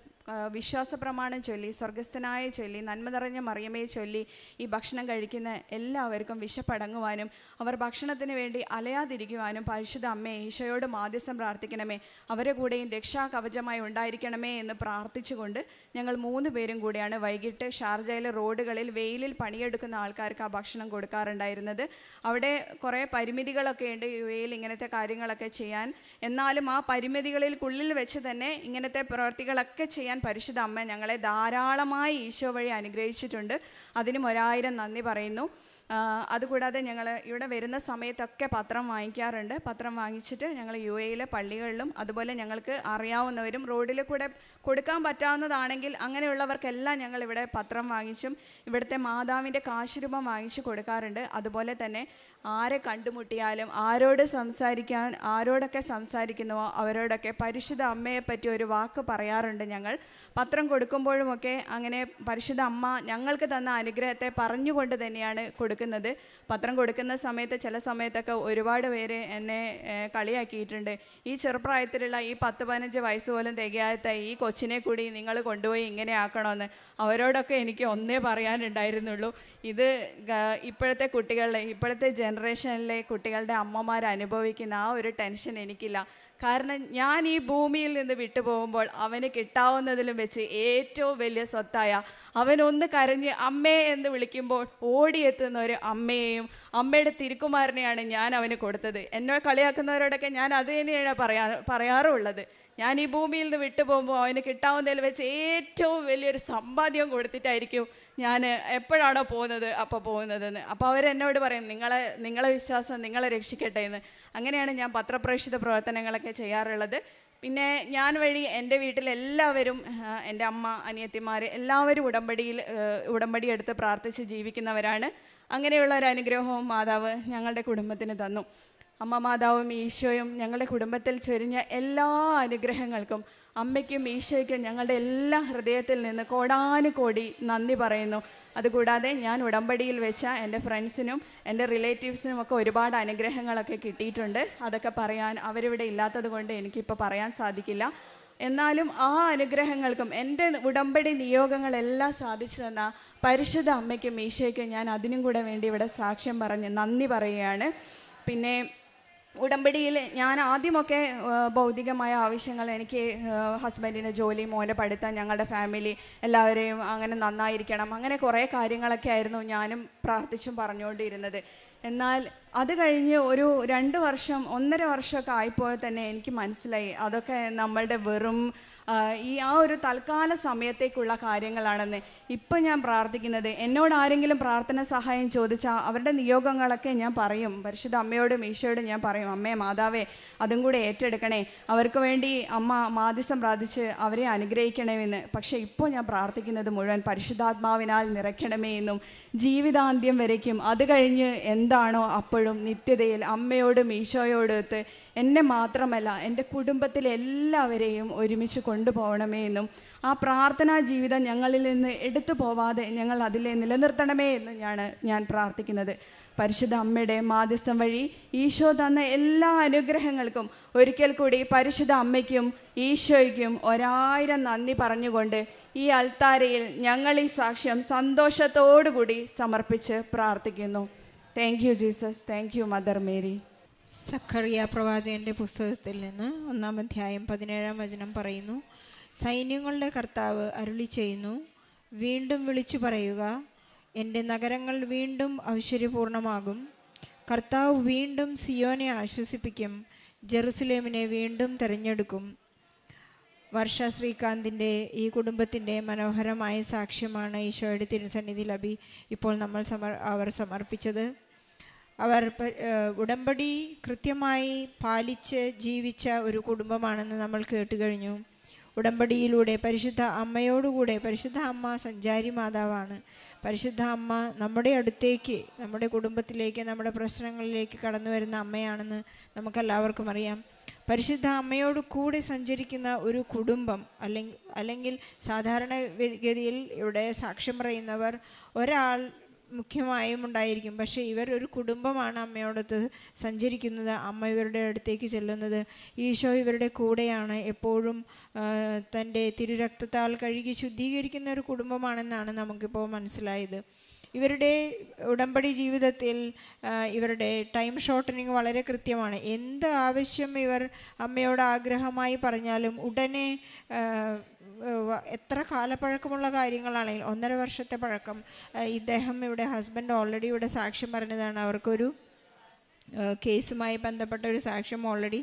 വിശ്വാസ പ്രമാണം ചൊല്ലി സ്വർഗസ്ഥനായ ചൊല്ലി നന്മ നിറഞ്ഞ മറിയമേ ചൊല്ലി ഈ ഭക്ഷണം കഴിക്കുന്ന എല്ലാവർക്കും വിശപ്പടങ്ങുവാനും അവർ ഭക്ഷണത്തിന് വേണ്ടി അലയാതിരിക്കുവാനും പരിശുദ്ധ അമ്മയെ ഈശോയോട് മാധ്യസ്ഥം പ്രാർത്ഥിക്കണമേ. അവരെ കൂടെയും രക്ഷാകവചമായി ഉണ്ടായിരിക്കണമേ എന്ന് പ്രാർത്ഥിച്ചുകൊണ്ട് ഞങ്ങൾ മൂന്ന് പേരും കൂടിയാണ് വൈകിട്ട് ഷാർജയിലെ റോഡുകളിൽ വെയിലിൽ പണിയെടുക്കുന്ന ആൾക്കാർക്ക് ആ ഭക്ഷണം കൊടുക്കാറുണ്ടായിരുന്നത്. അവിടെ കുറേ പരിമിതികളൊക്കെ ഉണ്ട് യു എയിൽ ഇങ്ങനത്തെ കാര്യങ്ങളൊക്കെ ചെയ്യാൻ. എന്നാലും ആ പരിമിതികളിൽക്കുള്ളിൽ വെച്ച് തന്നെ ഇങ്ങനത്തെ പ്രവർത്തികളൊക്കെ ചെയ്യാൻ പരിശുദ്ധ അമ്മ ഞങ്ങളെ ധാരാളമായി ഈശോ വഴി അനുഗ്രഹിച്ചിട്ടുണ്ട്. അതിനും ഒരായിരം നന്ദി പറയുന്നു. അതുകൂടാതെ ഞങ്ങൾ ഇവിടെ വരുന്ന സമയത്തൊക്കെ പത്രം വാങ്ങിക്കാറുണ്ട്. പത്രം വാങ്ങിച്ചിട്ട് ഞങ്ങൾ യു എയിലെ പള്ളികളിലും അതുപോലെ ഞങ്ങൾക്ക് അറിയാവുന്നവരും റോഡിൽ കൂടെ കൊടുക്കാൻ പറ്റാവുന്നതാണെങ്കിൽ അങ്ങനെയുള്ളവർക്കെല്ലാം ഞങ്ങൾ ഇവിടെ പത്രം വാങ്ങിച്ചും ഇവിടുത്തെ മാതാവിന്റെ കാശുരൂപം വാങ്ങിച്ചു കൊടുക്കാറുണ്ട്. അതുപോലെ തന്നെ ആരെ കണ്ടുമുട്ടിയാലും ആരോട് സംസാരിക്കാൻ ആരോടൊക്കെ സംസാരിക്കുന്നുവോ അവരോടൊക്കെ പരിശുദ്ധ അമ്മയെ പറ്റി ഒരു വാക്ക് പറയാറുണ്ട് ഞങ്ങൾ. പത്രം കൊടുക്കുമ്പോഴുമൊക്കെ അങ്ങനെ പരിശുദ്ധ അമ്മ ഞങ്ങൾക്ക് തന്ന അനുഗ്രഹത്തെ പറഞ്ഞുകൊണ്ട് തന്നെയാണ് കൊടുക്കുന്നത്. പത്രം കൊടുക്കുന്ന സമയത്ത് ചില സമയത്തൊക്കെ ഒരുപാട് പേര് എന്നെ കളിയാക്കിയിട്ടുണ്ട്. ഈ ചെറുപ്രായത്തിലുള്ള ഈ പത്ത് പതിനഞ്ച് വയസ്സ് പോലും തികയാത്ത ഈ കൊച്ചിനെ കൂടി നിങ്ങൾ കൊണ്ടുപോയി ഇങ്ങനെ ആക്കണമെന്ന് അവരോടൊക്കെ എനിക്ക് ഒന്നേ പറയാനുണ്ടായിരുന്നുള്ളൂ. ഇത് ഇപ്പോഴത്തെ കുട്ടികളുടെ ഇപ്പോഴത്തെ ജനറേഷനിലെ കുട്ടികളുടെ അമ്മമാർ അനുഭവിക്കുന്ന ആ ഒരു ടെൻഷൻ എനിക്കില്ല. കാരണം ഞാൻ ഈ ഭൂമിയിൽ നിന്ന് വിട്ടുപോകുമ്പോൾ അവന് കിട്ടാവുന്നതിലും വെച്ച് ഏറ്റവും വലിയ സ്വത്തായ അവനൊന്ന് കരഞ്ഞ് അമ്മേ എന്ന് വിളിക്കുമ്പോൾ ഓടിയെത്തുന്ന ഒരു അമ്മയെയും അമ്മയുടെ തിരുക്കുമാരനെയാണ് ഞാൻ അവന് കൊടുത്തത്. എന്നെ കളിയാക്കുന്നവരോടൊക്കെ ഞാൻ അത് തന്നെയാണ് പറയാ പറയാറുള്ളത്. ഞാൻ ഈ ഭൂമിയിൽ നിന്ന് വിട്ടുപോകുമ്പോൾ അവന് കിട്ടാവുന്നതിൽ വെച്ച് ഏറ്റവും വലിയൊരു സമ്പാദ്യം കൊടുത്തിട്ടായിരിക്കും ഞാൻ എപ്പോഴാണോ പോകുന്നത് അപ്പോൾ പോകുന്നതെന്ന്. അപ്പോൾ അവരെന്നോട് പറയും നിങ്ങളെ നിങ്ങളെ വിശ്വാസം നിങ്ങളെ രക്ഷിക്കട്ടെ എന്ന്. അങ്ങനെയാണ് ഞാൻ പത്രപ്രേക്ഷിത പ്രവർത്തനങ്ങളൊക്കെ ചെയ്യാറുള്ളത്. പിന്നെ ഞാൻ വഴി എന്റെ വീട്ടിലെല്ലാവരും എന്റെ അമ്മ അനിയത്തിമാർ എല്ലാവരും ഉടമ്പടിയിൽ ഉടമ്പടി എടുത്ത് പ്രാർത്ഥിച്ച് ജീവിക്കുന്നവരാണ്. അങ്ങനെയുള്ള ഒരു അനുഗ്രഹവും മാതാവ് ഞങ്ങളുടെ കുടുംബത്തിന് തന്നു. അമ്മ മാതാവും ഈശോയും ഞങ്ങളുടെ കുടുംബത്തിൽ ചൊരിഞ്ഞ എല്ലാ അനുഗ്രഹങ്ങൾക്കും അമ്മയ്ക്കും ഈശോയ്ക്കും ഞങ്ങളുടെ എല്ലാ ഹൃദയത്തിൽ നിന്ന് കോടാനുകോടി നന്ദി പറയുന്നു. അതുകൂടാതെ ഞാൻ ഉടമ്പടിയിൽ വെച്ച എന്റെ ഫ്രണ്ട്സിനും എന്റെ റിലേറ്റീവ്സിനും ഒക്കെ ഒരുപാട് അനുഗ്രഹങ്ങളൊക്കെ കിട്ടിയിട്ടുണ്ട്. അതൊക്കെ പറയാൻ അവരിവിടെ ഇല്ലാത്തത് കൊണ്ട് എനിക്കിപ്പോൾ പറയാൻ സാധിക്കില്ല. എന്നാലും ആ അനുഗ്രഹങ്ങൾക്കും എന്റെ ഉടമ്പടി നിയോഗങ്ങളെല്ലാം സാധിച്ചു തന്ന പരിശുദ്ധ അമ്മയ്ക്കും ഈശോയ്ക്കും ഞാൻ അതിനും കൂടെ വേണ്ടി ഇവിടെ സാക്ഷ്യം പറഞ്ഞ് നന്ദി പറയുകയാണ്. പിന്നെ ഉടമ്പടിയിൽ ഞാൻ ആദ്യമൊക്കെ ഭൗതികമായ ആവശ്യങ്ങൾ എനിക്ക് ഹസ്ബൻഡിന്റെ ജോലി മോന്റെ പഠിത്തം ഞങ്ങളുടെ ഫാമിലി എല്ലാവരെയും അങ്ങനെ നന്നായിരിക്കണം. അങ്ങനെ കുറേ കാര്യങ്ങളൊക്കെ ആയിരുന്നു ഞാനും പ്രാർത്ഥിച്ചും പറഞ്ഞുകൊണ്ടിരുന്നത്. എന്നാൽ അത് കഴിഞ്ഞ് ഒരു രണ്ട് വർഷം ഒന്നര വർഷമൊക്കെ ആയപ്പോൾ തന്നെ എനിക്ക് മനസ്സിലായി. അതൊക്കെ നമ്മളുടെ വെറും ഈ ആ ഒരു തൽക്കാല സമയത്തേക്കുള്ള കാര്യങ്ങളാണെന്ന് ഇപ്പം ഞാൻ പ്രാർത്ഥിക്കുന്നത്. എന്നോട് ആരെങ്കിലും പ്രാർത്ഥന സഹായം ചോദിച്ചാൽ അവരുടെ നിയോഗങ്ങളൊക്കെ ഞാൻ പറയും. പരിശുദ്ധ അമ്മയോടും ഈശോയോടും ഞാൻ പറയും. അമ്മേ മാതാവേ അതും കൂടെ ഏറ്റെടുക്കണേ. അവർക്ക് വേണ്ടി അമ്മ മാധ്യസം പ്രാർത്ഥിച്ച് അവരെ അനുഗ്രഹിക്കണമെന്ന്. പക്ഷേ ഇപ്പോൾ ഞാൻ പ്രാർത്ഥിക്കുന്നത് മുഴുവൻ പരിശുദ്ധാത്മാവിനാൽ നിറയ്ക്കണമേ എന്നും ജീവിതാന്ത്യം വരയ്ക്കും. അത് കഴിഞ്ഞ് എന്താണോ അപ്പോഴും നിത്യതയിൽ അമ്മയോടും ഈശോയോടും എന്നെ മാത്രമല്ല എന്റെ കുടുംബത്തിലെ എല്ലാവരെയും ഒരുമിച്ച് കൊണ്ടുപോകണമേ എന്നും ആ പ്രാർത്ഥനാ ജീവിതം ഞങ്ങളിൽ നിന്ന് എടുത്തു പോവാതെ ഞങ്ങൾ അതിലെ നിലനിർത്തണമേ എന്ന് ഞാൻ ഞാൻ പ്രാർത്ഥിക്കുന്നത്. പരിശുദ്ധ അമ്മയുടെ മാധ്യസ്ഥം വഴി ഈശോ തന്ന എല്ലാ അനുഗ്രഹങ്ങൾക്കും ഒരിക്കൽ കൂടി പരിശുദ്ധ അമ്മയ്ക്കും ഈശോയ്ക്കും ഒരായിരം നന്ദി പറഞ്ഞുകൊണ്ട് ഈ അൾത്താരയിൽ ഞങ്ങൾ ഈ സാക്ഷ്യം സന്തോഷത്തോടുകൂടി സമർപ്പിച്ച് പ്രാർത്ഥിക്കുന്നു. Thank you Jesus thank you mother Mary Zacharia പ്രവാചകന്റെ പുസ്തകത്തിൽ നിന്ന് ഒന്നാം അധ്യായം പതിനേഴാം വചനം പറയുന്നു സൈന്യങ്ങളുടെ കർത്താവ് അരുളി ചെയ്യുന്നു വീണ്ടും വിളിച്ചു പറയുക എന്റെ നഗരങ്ങൾ വീണ്ടും ഐശ്വര്യപൂർണമാകും. കർത്താവ് വീണ്ടും സിയോനെ ആശ്വസിപ്പിക്കും ജെറുസലേമിനെ വീണ്ടും തിരഞ്ഞെടുക്കും. വർഷ ശ്രീകാന്തിന്റെ ഈ കുടുംബത്തിന്റെ മനോഹരമായ സാക്ഷ്യമാണ് ഈശോയുടെ തിരുസന്നിധി ലഭി ഇപ്പോൾ നമ്മൾ സമർ അവർ സമർപ്പിച്ചത്. അവർ ഉടമ്പടി കൃത്യമായി പാലിച്ച് ജീവിച്ച ഒരു കുടുംബമാണെന്ന് നമ്മൾ കേട്ട് കഴിഞ്ഞു. ഉടമ്പടിയിലൂടെ പരിശുദ്ധ അമ്മയോടുകൂടെ പരിശുദ്ധ അമ്മ സഞ്ചാരി മാതാവാണ്. പരിശുദ്ധ അമ്മ നമ്മുടെ അടുത്തേക്ക് നമ്മുടെ കുടുംബത്തിലേക്ക് നമ്മുടെ പ്രശ്നങ്ങളിലേക്ക് കടന്നു വരുന്ന അമ്മയാണെന്ന് നമുക്കെല്ലാവർക്കും അറിയാം. പരിശുദ്ധ അമ്മയോട് കൂടെ സഞ്ചരിക്കുന്ന ഒരു കുടുംബം അല്ലെങ്കിൽ അല്ലെങ്കിൽ സാധാരണ വ- ഗതിയിൽ ഇവിടെ സാക്ഷ്യം പറയുന്നവർ ഒരാൾ മുഖ്യമായും ഉണ്ടായിരിക്കും. പക്ഷേ ഇവർ ഒരു കുടുംബമാണ് അമ്മയോടൊത്ത് സഞ്ചരിക്കുന്നത് അമ്മ ഇവരുടെ അടുത്തേക്ക് ചെല്ലുന്നത്. ഈശോ ഇവരുടെ കൂടെയാണ്. എപ്പോഴും തന്റെ തിരുരക്തത്താൽ കഴുകി ശുദ്ധീകരിക്കുന്ന ഒരു കുടുംബമാണെന്നാണ് നമുക്കിപ്പോൾ മനസ്സിലായത്. ഇവരുടെ ഉടമ്പടി ജീവിതത്തിൽ ഇവരുടെ ടൈം ഷോർട്ടനിങ് വളരെ കൃത്യമാണ്. എന്ത് ആവശ്യം ഇവർ അമ്മയോട് ആഗ്രഹമായി പറഞ്ഞാലും ഉടനെ എത്ര കാലപ്പഴക്കമുള്ള കാര്യങ്ങളാണെങ്കിൽ ഒന്നര വർഷത്തെ പഴക്കം ഇദ്ദേഹം ഇവിടെ ഹസ്ബൻഡ് ഓൾറെഡി ഇവിടെ സാക്ഷ്യം പറഞ്ഞതാണ്. അവർക്കൊരു കേസുമായി ബന്ധപ്പെട്ട ഒരു സാക്ഷ്യം ഓൾറെഡി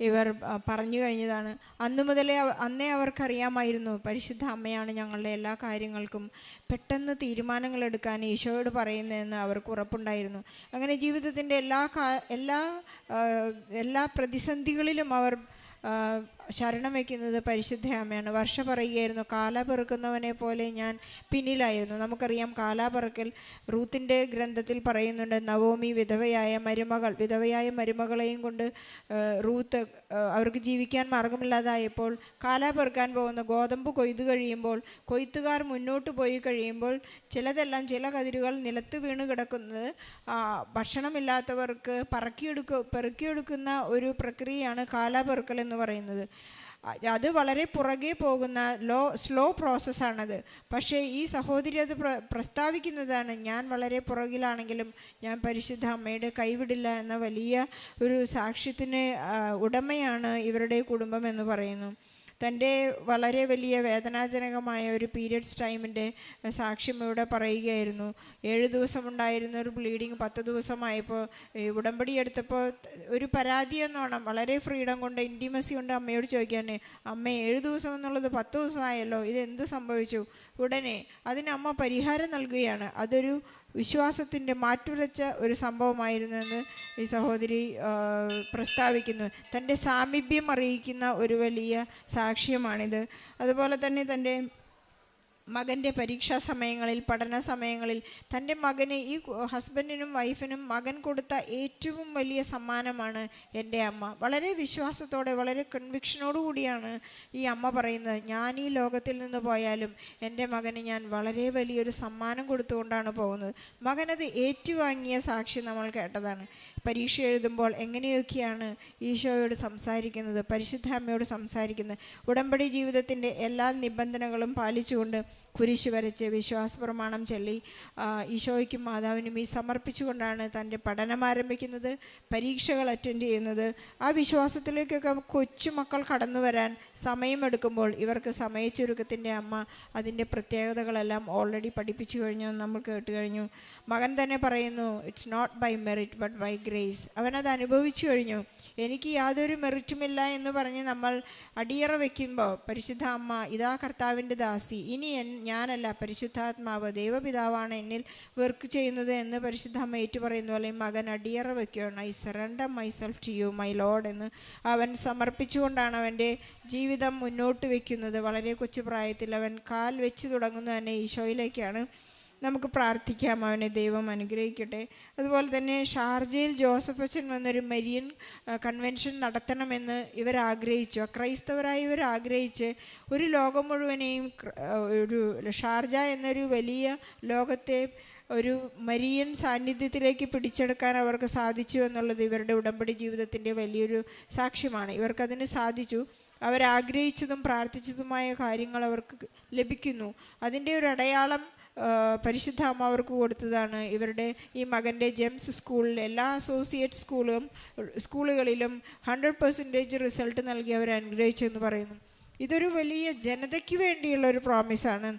ഇവർ പറഞ്ഞു കഴിഞ്ഞതാണ്. അന്ന് മുതലേ അന്നേ അവർക്കറിയാമായിരുന്നു പരിശുദ്ധ അമ്മയാണ് ഞങ്ങളുടെ എല്ലാ കാര്യങ്ങൾക്കും പെട്ടെന്ന് തീരുമാനങ്ങൾ എടുക്കാൻ ഈശോയോട് പറയുന്നതെന്ന് അവർക്ക് ഉറപ്പുണ്ടായിരുന്നു. അങ്ങനെ ജീവിതത്തിന്റെ എല്ലാ എല്ലാ എല്ലാ പ്രതിസന്ധികളിലും അവർ ശരണം വയ്ക്കുന്നത് പരിശുദ്ധ അമ്മയാണ്. വർഷ പറയുകയായിരുന്നു കാല പെറുക്കുന്നവനെ പോലെ ഞാൻ പിന്നിലായിരുന്നു. നമുക്കറിയാം കാലാപെറുക്കൽ റൂത്തിന്റെ ഗ്രന്ഥത്തിൽ പറയുന്നുണ്ട് നവോമി വിധവയായ മരുമകൾ വിധവയായ മരുമകളെയും കൊണ്ട് റൂത്ത് അവർക്ക് ജീവിക്കാൻ മാർഗമില്ലാതായപ്പോൾ കാല പെറുക്കാൻ പോകുന്ന ഗോതമ്പ് കൊയ്തു കഴിയുമ്പോൾ കൊയ്ത്തുകാർ മുന്നോട്ട് പോയി കഴിയുമ്പോൾ ചിലതെല്ലാം ചില കതിരുകൾ നിലത്ത് വീണ് കിടക്കുന്നത് ഭക്ഷണമില്ലാത്തവർക്ക് പറക്കിയെടുക്ക പെറുക്കിയെടുക്കുന്ന ഒരു പ്രക്രിയയാണ് കാലാപെറുക്കൽ എന്ന് പറയുന്നത്. അത് വളരെ പുറകെ പോകുന്ന ലോ സ്ലോ പ്രോസസ്സാണത് പക്ഷേ ഈ സഹോദരി അത് പ്ര പ്രസ്താവിക്കുന്നതാണ് ഞാൻ വളരെ പുറകിലാണെങ്കിലും ഞാൻ പരിശുദ്ധ അമ്മയുടെ കൈവിടില്ല എന്ന വലിയ ഒരു സാക്ഷ്യത്തിന് ഉടമയാണ് ഇവരുടെ കുടുംബം എന്ന് പറയുന്നു. തന്റെ വളരെ വലിയ വേദനാജനകമായ ഒരു പീരിയഡ്സ് ടൈമിന്റെ സാക്ഷ്യം ഇവിടെ പറയുകയായിരുന്നു. ഏഴ് ദിവസം ഉണ്ടായിരുന്ന ഒരു ബ്ലീഡിങ് പത്ത് ദിവസമായപ്പോൾ ഉടമ്പടി എടുത്തപ്പോൾ ഒരു പരാതി എന്നോണം വളരെ ഫ്രീഡം കൊണ്ട് ഇന്റിമസി കൊണ്ട് അമ്മയോട് ചോദിക്കാനേ അമ്മ ഏഴ് ദിവസം എന്നുള്ളത് പത്ത് ദിവസമായല്ലോ ഇത് എന്ത് സംഭവിച്ചു? ഉടനെ അതിന് അമ്മ പരിഹാരം നൽകുകയാണ്. അതൊരു വിശ്വാസത്തിന്റെ മാറ്റുരച്ച ഒരു സംഭവമായിരുന്നെന്ന് ഈ സഹോദരി പ്രസ്താവിക്കുന്നു. തന്റെ സാമീപ്യം അറിയിക്കുന്ന ഒരു വലിയ സാക്ഷ്യമാണിത്. അതുപോലെ തന്നെ തന്റെ മകന്റെ പരീക്ഷാ സമയങ്ങളിൽ പഠന സമയങ്ങളിൽ തന്റെ മകന് ഈ ഹസ്ബൻഡിനും വൈഫിനും മകൻ കൊടുത്ത ഏറ്റവും വലിയ സമ്മാനമാണ് എന്റെ അമ്മ. വളരെ വിശ്വാസത്തോടെ വളരെ കൺവിക്ഷനോടുകൂടിയാണ് ഈ അമ്മ പറയുന്നത്. ഞാൻ ഈ ലോകത്തിൽ നിന്ന് പോയാലും എന്റെ മകന് ഞാൻ വളരെ വലിയൊരു സമ്മാനം കൊടുത്തുകൊണ്ടാണ് പോകുന്നത്. മകനത് ഏറ്റുവാങ്ങിയ സാക്ഷി നമ്മൾ കേട്ടതാണ്. പരീക്ഷ എഴുതുമ്പോൾ എങ്ങനെയൊക്കെയാണ് ഈശോയോട് സംസാരിക്കുന്നത് പരിശുദ്ധ അമ്മയോട് സംസാരിക്കുന്നത്? ഉടമ്പടി ജീവിതത്തിന്റെ എല്ലാ നിബന്ധനകളും പാലിച്ചുകൊണ്ട് കുരിശ് വരച്ച് വിശ്വാസ പ്രമാണം ചൊല്ലി ഈശോയ്ക്കും മാതാവിനും ഈ സമർപ്പിച്ചുകൊണ്ടാണ് തന്റെ പഠനം ആരംഭിക്കുന്നത് പരീക്ഷകൾ അറ്റൻഡ് ചെയ്യുന്നത്. ആ വിശ്വാസത്തിലേക്കൊക്കെ കൊച്ചുമക്കൾ കടന്നു വരാൻ സമയമെടുക്കുമ്പോൾ ഇവർക്ക് സമയച്ചുരുക്കത്തിന്റെ അമ്മ അതിന്റെ പ്രത്യേകതകളെല്ലാം ഓൾറെഡി പഠിപ്പിച്ചു കഴിഞ്ഞു നമ്മൾ കേട്ട് കഴിഞ്ഞു. മകൻ തന്നെ പറയുന്നു it's not by merit but by grace അവനത് അനുഭവിച്ചു കഴിഞ്ഞു. എനിക്ക് യാതൊരു മെറിറ്റുമില്ല എന്ന് പറഞ്ഞ് നമ്മൾ അടിയറ വയ്ക്കുമ്പോൾ പരിശുദ്ധ അമ്മ ഇതാ കർത്താവിന്റെ ദാസി. ഇനി എൻ ഞാനല്ല പരിശുദ്ധാത്മാവ്. ദൈവപിതാവാണ് എന്നിൽ വർക്ക് ചെയ്യുന്നത് എന്ന് പരിശുദ്ധ അമ്മ ഏറ്റു പറയുന്ന പോലെ മകൻ അടിയറ വയ്ക്കുകയാണ് I surrender myself to you my lord എന്ന് അവൻ സമർപ്പിച്ചുകൊണ്ടാണ് അവന്റെ ജീവിതം മുന്നോട്ട് വയ്ക്കുന്നത് വളരെ കൊച്ചു പ്രായത്തിൽ അവൻ കാൽ വെച്ച് തുടങ്ങുന്നത് തന്നെ ഈശോയിലേക്കാണ്. നമുക്ക് പ്രാർത്ഥിക്കാം അവനെ ദൈവം അനുഗ്രഹിക്കട്ടെ. അതുപോലെ തന്നെ ഷാർജയിൽ ജോസഫ് അച്ഛൻ വന്നൊരു മരിയൻ കൺവെൻഷൻ നടത്തണമെന്ന് ക്രൈസ്തവരായി ഇവർ ആഗ്രഹിച്ച് ഒരു ലോകം മുഴുവനെയും ഒരു ഷാർജ എന്നൊരു വലിയ ലോകത്തെ ഒരു മരിയൻ സാന്നിധ്യത്തിലേക്ക് പിടിച്ചെടുക്കാൻ അവർക്ക് സാധിച്ചു എന്നുള്ളത് ഇവരുടെ ഉടമ്പടി ജീവിതത്തിന്റെ വലിയൊരു സാക്ഷ്യമാണ്. ഇവർക്കതിന് സാധിച്ചു. അവരാഗ്രഹിച്ചതും പ്രാർത്ഥിച്ചതുമായ കാര്യങ്ങൾ അവർക്ക് ലഭിക്കുന്നു. അതിന്റെ ഒരു അടയാളം പരിശുദ്ധ അവർക്ക് കൊടുത്തതാണ്. ഇവരുടെ ഈ മകന്റെ ജെംസ് സ്കൂളിൽ എല്ലാ അസോസിയേറ്റ് സ്കൂളും സ്കൂളുകളിലും ഹൺഡ്രഡ് പെർസെന്റേജ് റിസൾട്ട് നൽകി അവരെ അനുഗ്രഹിച്ചു എന്ന് പറയുന്നു. ഇതൊരു വലിയ ജനതയ്ക്ക് വേണ്ടിയുള്ള ഒരു പ്രോമിസാണ്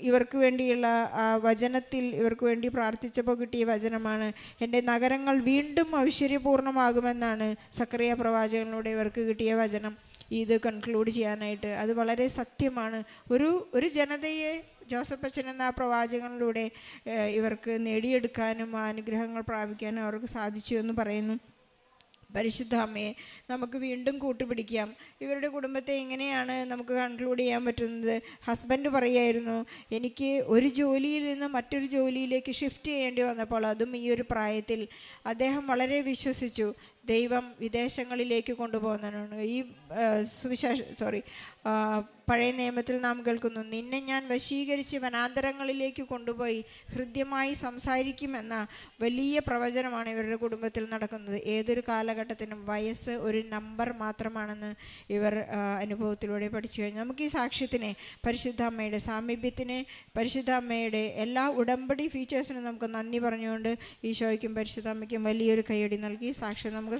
ഇവർക്ക് വേണ്ടിയുള്ള ആ വചനത്തിൽ ഇവർക്ക് വേണ്ടി പ്രാർത്ഥിച്ചപ്പോൾ കിട്ടിയ വചനമാണ് എന്റെ നഗരങ്ങൾ വീണ്ടും ഐശ്വര്യപൂർണമാകുമെന്നാണ് സക്രിയ പ്രവാചകനിലൂടെ ഇവർക്ക് കിട്ടിയ വചനം. ഇത് കൺക്ലൂഡ് ചെയ്യാനായിട്ട്. അത് വളരെ സത്യമാണ്. ഒരു ഒരു ജനതയെ ജോസഫ് അച്ഛൻ എന്ന ആ പ്രവാചകനിലൂടെ ഇവർക്ക് നേടിയെടുക്കാനും ആ അനുഗ്രഹങ്ങൾ പ്രാപിക്കാനും അവർക്ക് സാധിച്ചു എന്ന് പറയുന്നു. പരിശുദ്ധ അമ്മയെ നമുക്ക് വീണ്ടും കൂട്ടുപിടിക്കാം. ഇവരുടെ കുടുംബത്തെ എങ്ങനെയാണ് നമുക്ക് കൺക്ലൂഡ് ചെയ്യാൻ പറ്റുന്നത്? ഹസ്ബൻഡ് പറയായിരുന്നു എനിക്ക് ഒരു ജോലിയിൽ നിന്ന് മറ്റൊരു ജോലിയിലേക്ക് ഷിഫ്റ്റ് ചെയ്യേണ്ടി വന്നപ്പോൾ അതും ഈ ഒരു പ്രായത്തിൽ. അദ്ദേഹം വളരെ വിശ്വസിച്ചു ദൈവം വിദേശങ്ങളിലേക്ക് കൊണ്ടുപോകുന്നതാണ് ഈ സുവിശേഷ സോറി പഴയ നിയമത്തിൽ നാം കേൾക്കുന്നു നിന്നെ ഞാൻ വശീകരിച്ച് വനാന്തരങ്ങളിലേക്ക് കൊണ്ടുപോയി ഹൃദ്യമായി സംസാരിക്കുമെന്ന വലിയ പ്രവചനമാണ് ഇവരുടെ കുടുംബത്തിൽ നടക്കുന്നത്. ഏതൊരു കാലഘട്ടത്തിനും വയസ്സ് ഒരു നമ്പർ മാത്രമാണെന്ന് ഇവർ അനുഭവത്തിലൂടെ പഠിച്ചു കഴിഞ്ഞു. നമുക്ക് ഈ സാക്ഷ്യത്തിനെ പരിശുദ്ധ അമ്മയുടെ സാമീപ്യത്തിനെ പരിശുദ്ധ അമ്മയുടെ എല്ലാ ഉടമ്പടി ഫീച്ചേഴ്സിനും നമുക്ക് നന്ദി പറഞ്ഞുകൊണ്ട് ഈശോയ്ക്കും പരിശുദ്ധ അമ്മയ്ക്കും വലിയൊരു കൈയടി നൽകി. സാക്ഷ്യം നമുക്ക്